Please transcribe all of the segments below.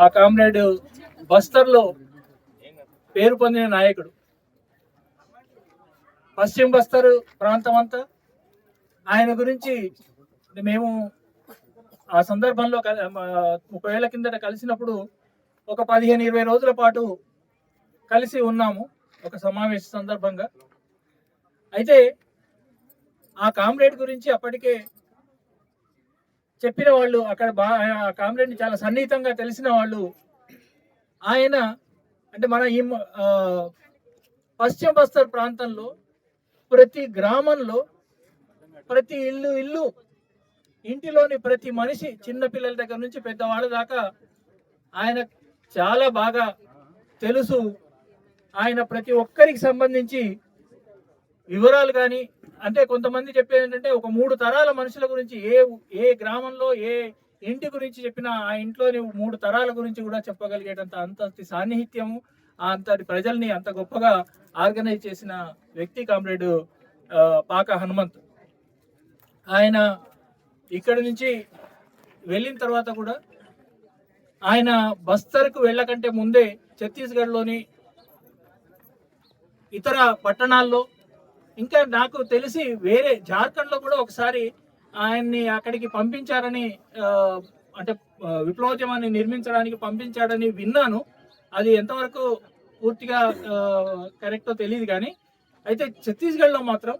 ఆ కామ్రేడ్ బస్తర్లో పేరు పొందిన నాయకుడు. పశ్చిమ బస్తర్ ప్రాంతం అంతా ఆయన గురించి మేము ఆ సందర్భంలో మా ముప్పై ఏళ్ళ కిందట కలిసినప్పుడు ఒక పదిహేను ఇరవై రోజుల పాటు కలిసి ఉన్నాము ఒక సమావేశ సందర్భంగా. అయితే ఆ కామ్రేడ్ గురించి అప్పటికే చెప్పిన వాళ్ళు అక్కడ బా ఆ కామ్రేడ్ని చాలా సన్నిహితంగా తెలిసిన వాళ్ళు. ఆయన అంటే మన ఈ పశ్చిమ బస్తర్ ప్రాంతంలో ప్రతి గ్రామంలో ప్రతి ఇల్లు ఇల్లు ఇంటిలోని ప్రతి మనిషి చిన్న పిల్లల దగ్గర నుంచి పెద్దవాళ్ళ దాకా ఆయన చాలా బాగా తెలుసు. ఆయన ప్రతి ఒక్కరికి సంబంధించి వివరాలు కానీ అంటే కొంతమంది చెప్పేది ఏంటంటే ఒక మూడు తరాల మనుషుల గురించి ఏ ఏ గ్రామంలో ఏ ఇంటి గురించి చెప్పినా ఆ ఇంట్లోని మూడు తరాల గురించి కూడా చెప్పగలిగేటంత అంతటి సాన్నిహిత్యము అంతటి ప్రజల్ని అంత గొప్పగా ఆర్గనైజ్ చేసిన వ్యక్తి కామ్రేడ్ పాక హనుమంత్. ఆయన ఇక్కడి నుంచి వెళ్ళిన తర్వాత కూడా ఆయన బస్తర్కు వెళ్ళకంటే ముందే ఛత్తీస్గఢ్లోని ఇతర పట్టణాల్లో ఇంకా నాకు తెలిసి వేరే జార్ఖండ్లో కూడా ఒకసారి ఆయన్ని అక్కడికి పంపించారని అంటే విప్లవోద్యమాన్ని నిర్మించడానికి పంపించాడని విన్నాను. అది ఎంతవరకు పూర్తిగా కరెక్టో తెలియదు కానీ అయితే ఛత్తీస్గఢ్లో మాత్రం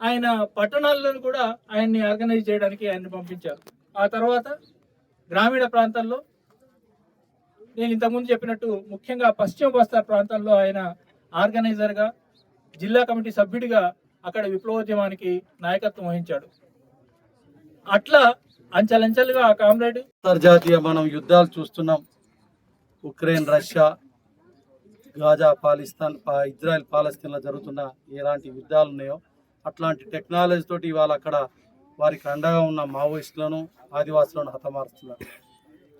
ఆయన పట్టణాల్లో కూడా ఆయన్ని ఆర్గనైజ్ చేయడానికి ఆయన్ని పంపించారు. ఆ తర్వాత గ్రామీణ ప్రాంతాల్లో నేను ఇంతకుముందు చెప్పినట్టు ముఖ్యంగా పశ్చిమ బస్తార్ ప్రాంతాల్లో ఆయన ఆర్గనైజర్గా జిల్లా కమిటీ సభ్యుడిగా అక్కడ విప్లవోద్యమానికి నాయకత్వం వహించాడు. అట్లా అంచెలంచెలుగా ఆ కామ్రేడ్ అంతర్జాతీయ మనం యుద్ధాలు చూస్తున్నాం. Ukraine Russia Gaza Palestine Israel పాలస్తీన్లో జరుగుతున్న ఎలాంటి యుద్ధాలు ఉన్నాయో అట్లాంటి టెక్నాలజీ తోటి ఇవాళ అక్కడ వారికి అండగా ఉన్న మావోయిస్టులను ఆదివాసులను హతమారుస్తున్నారు.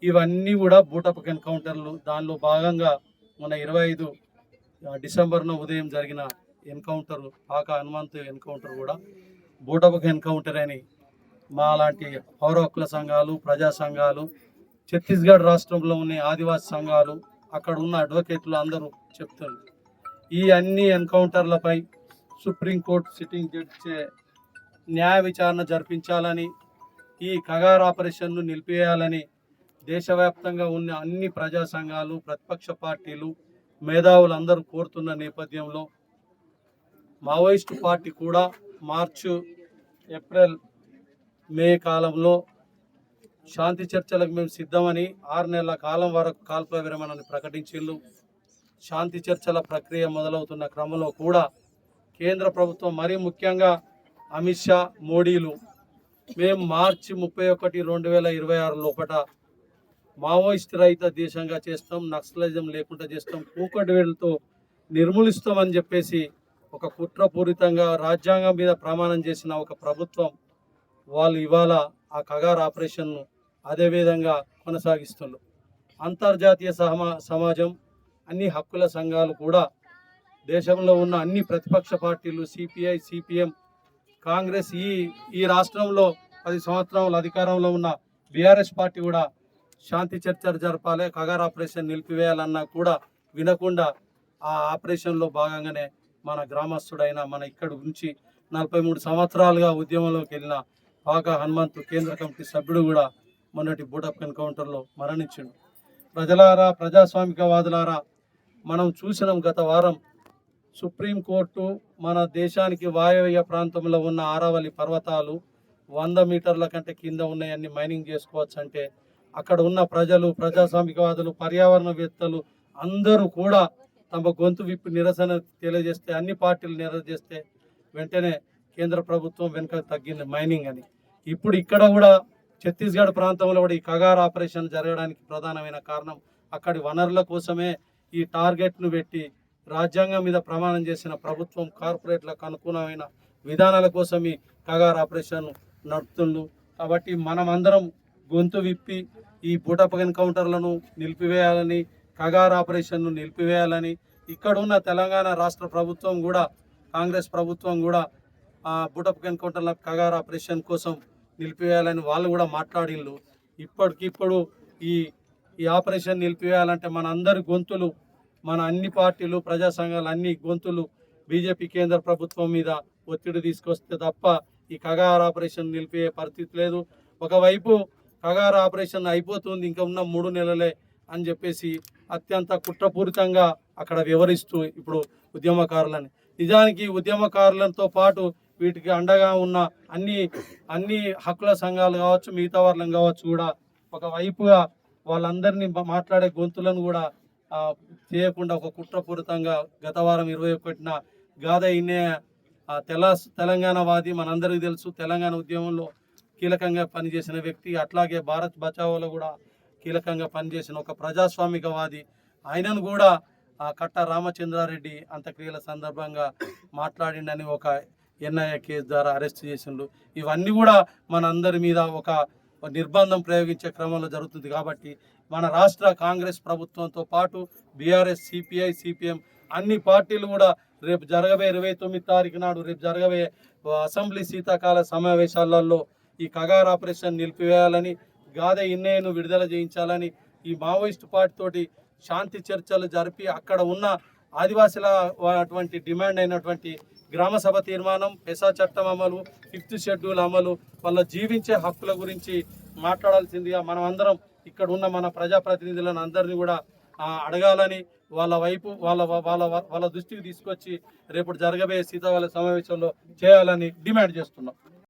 ఇవన్నీ కూడా బూటప్ ఎన్కౌంటర్లు దానిలో భాగంగా మన ఇరవై ఐదు డిసెంబర్లో ఉదయం జరిగిన ఎన్కౌంటర్ పాక హనుమంతు ఎన్కౌంటర్ కూడా బూటప్ ఎన్కౌంటర్ అని మా లాంటి పౌర హక్కుల సంఘాలు ప్రజా సంఘాలు ఛత్తీస్గఢ్ రాష్ట్రంలో ఉన్న ఆదివాసీ సంఘాలు అక్కడ ఉన్న అడ్వకేట్లు అందరూ చెప్తారు ఈ అన్ని ఎన్కౌంటర్లపై సుప్రీంకోర్టు సిట్టింగ్ జడ్జి న్యాయ విచారణ జరిపించాలని ఈ కగార్ ఆపరేషన్ను నిలిపివేయాలని దేశవ్యాప్తంగా ఉన్న అన్ని ప్రజా సంఘాలు ప్రతిపక్ష పార్టీలు మేధావులు అందరూ కోరుతున్న నేపథ్యంలో మావోయిస్టు పార్టీ కూడా మార్చు ఏప్రిల్ మే కాలంలో శాంతి చర్చలకు మేము సిద్ధమని ఆరు నెలల కాలం వరకు కాల్పుల విరమణని ప్రకటించిళ్ళు శాంతి చర్చల ప్రక్రియ మొదలవుతున్న క్రమంలో కూడా కేంద్ర ప్రభుత్వం మరీ ముఖ్యంగా అమిత్ షా మోడీలు మేము మార్చి ముప్పై ఒకటి రెండు వేల ఇరవై ఆరు లోపల మావోయిస్ట్ రహిత దేశంగా చేస్తాం నక్సలిజం లేకుండా చేస్తాం కూకటి వేలతో నిర్మూలిస్తామని చెప్పేసి ఒక కుట్రపూరితంగా రాజ్యాంగం మీద ప్రమాణం చేసిన ఒక ప్రభుత్వం వాళ్ళు ఇవాళ ఆ కగార్ ఆపరేషన్ను అదేవిధంగా కొనసాగిస్తున్నారు అంతర్జాతీయ సమా సమాజం అన్ని హక్కుల సంఘాలు కూడా దేశంలో ఉన్న అన్ని ప్రతిపక్ష పార్టీలు సిపిఐ సిపిఎం కాంగ్రెస్ ఈ ఈ రాష్ట్రంలో పది సంవత్సరాలు అధికారంలో ఉన్న బీఆర్ఎస్ పార్టీ కూడా శాంతి చర్చలు జరపాలి కగార్ ఆపరేషన్ నిలిపివేయాలన్నా కూడా వినకుండా ఆ ఆపరేషన్లో భాగంగానే మన గ్రామస్తుడైన మన ఇక్కడ నుంచి నలభై మూడు సంవత్సరాలుగా ఉద్యమంలోకి వెళ్ళిన పాక హనుమంతు కేంద్ర కమిటీ సభ్యుడు కూడా మొన్నటి బూటప్ ఎన్కౌంటర్లో మరణించిండు. ప్రజలారా ప్రజాస్వామికవాదులారా మనం చూసినాం గత వారం సుప్రీంకోర్టు మన దేశానికి వాయవ్య ప్రాంతంలో ఉన్న ఆరావళి పర్వతాలు వంద మీటర్ల కంటే కింద ఉన్నాయన్ని మైనింగ్ చేసుకోవచ్చు అంటే అక్కడ ఉన్న ప్రజలు ప్రజాస్వామికవాదులు పర్యావరణవేత్తలు అందరూ కూడా తమ గొంతు విప్పి నిరసన తెలియజేస్తే అన్ని పార్టీలు నిరసన వెంటనే కేంద్ర ప్రభుత్వం వెనుక తగ్గింది మైనింగ్ అని. ఇప్పుడు ఇక్కడ కూడా ఛత్తీస్గఢ్ ప్రాంతంలో కూడా ఈ కగార్ ఆపరేషన్ జరగడానికి ప్రధానమైన కారణం అక్కడి వనరుల కోసమే ఈ టార్గెట్ను పెట్టి రాజ్యాంగం మీద ప్రమాణం చేసిన ప్రభుత్వం కార్పొరేట్లకు అనుకూలమైన విధానాల కోసం ఈ కగార్ ఆపరేషన్ నడుపుతుండు కాబట్టి మనం అందరం గొంతు విప్పి ఈ బూటప్ ఎన్కౌంటర్లను నిలిపివేయాలని కగార్ ఆపరేషన్ను నిలిపివేయాలని ఇక్కడ ఉన్న తెలంగాణ రాష్ట్ర ప్రభుత్వం కూడా కాంగ్రెస్ ప్రభుత్వం కూడా ఆ ఎన్కౌంటర్ల కగార్ ఆపరేషన్ కోసం నిలిపివేయాలని వాళ్ళు కూడా మాట్లాడిళ్ళు. ఇప్పటికిప్పుడు ఈ ఈ ఆపరేషన్ నిలిపివేయాలంటే మన అందరి గొంతులు మన అన్ని పార్టీలు ప్రజా సంఘాలు అన్ని గొంతులు బీజేపీ కేంద్ర ప్రభుత్వం మీద ఒత్తిడి తీసుకొస్తే తప్ప ఈ కగార్ ఆపరేషన్ నిలిపే పరిస్థితి లేదు. ఒకవైపు కగార్ ఆపరేషన్ అయిపోతుంది ఇంకా ఉన్న మూడు నెలలే అని చెప్పేసి అత్యంత కుట్రపూరితంగా అక్కడ వివరిస్తూ ఇప్పుడు ఉద్యమకారులని. నిజానికి ఉద్యమకారులతో పాటు వీటికి అండగా ఉన్న అన్ని అన్ని హక్కుల సంఘాలు కావచ్చు మిగతా వాళ్ళని కావచ్చు కూడా ఒకవైపుగా వాళ్ళందరినీ మాట్లాడే గొంతులను కూడా చేయకుండా ఒక కుట్రపూరితంగా గత వారం ఇరవై ఒకటిన గాథ ఇన్నే ఆ, తెల తెలంగాణవాది మనందరికీ తెలుసు. తెలంగాణ ఉద్యమంలో కీలకంగా పనిచేసిన వ్యక్తి అట్లాగే భారత్ బచావోలో కూడా కీలకంగా పనిచేసిన ఒక ప్రజాస్వామికవాది ఆయనను కూడా ఆ కట్ట రామచంద్రారెడ్డి అంత్యక్రియల సందర్భంగా మాట్లాడిండని ఒక ఎన్ఐఏ కేసు ద్వారా అరెస్ట్ చేసిండు. ఇవన్నీ కూడా మన అందరి మీద ఒక నిర్బంధం ప్రయోగించే క్రమంలో జరుగుతుంది కాబట్టి మన రాష్ట్ర కాంగ్రెస్ ప్రభుత్వంతో పాటు బీఆర్ఎస్ సిపిఐ సిపిఎం అన్ని పార్టీలు కూడా రేపు జరగబోయే ఇరవై తొమ్మిది తారీఖు నాడు రేపు జరగబోయే అసెంబ్లీ శీతాకాల సమావేశాలలో ఈ కగార్ ఆపరేషన్ నిలిపివేయాలని గాదె ఇన్నేను విడుదల చేయించాలని ఈ మావోయిస్ట్ పార్టీ తోటి శాంతి చర్చలు జరిపి అక్కడ ఉన్న ఆదివాసుల అటువంటి డిమాండ్ అయినటువంటి గ్రామ సభ తీర్మానం పెసా చట్టం అమలు ఫిఫ్త్ షెడ్యూల్ అమలు వాళ్ళ జీవించే హక్కుల గురించి మాట్లాడాల్సిందిగా మనం అందరం ఇక్కడ ఉన్న మన ప్రజాప్రతినిధులను అందరినీ కూడా అడగాలని వాళ్ళ వైపు వాళ్ళ వాళ్ళ వాళ్ళ దృష్టికి తీసుకొచ్చి రేపు జరగబోయే సీతావాల సమావేశంలో చేయాలని డిమాండ్ చేస్తున్నాం.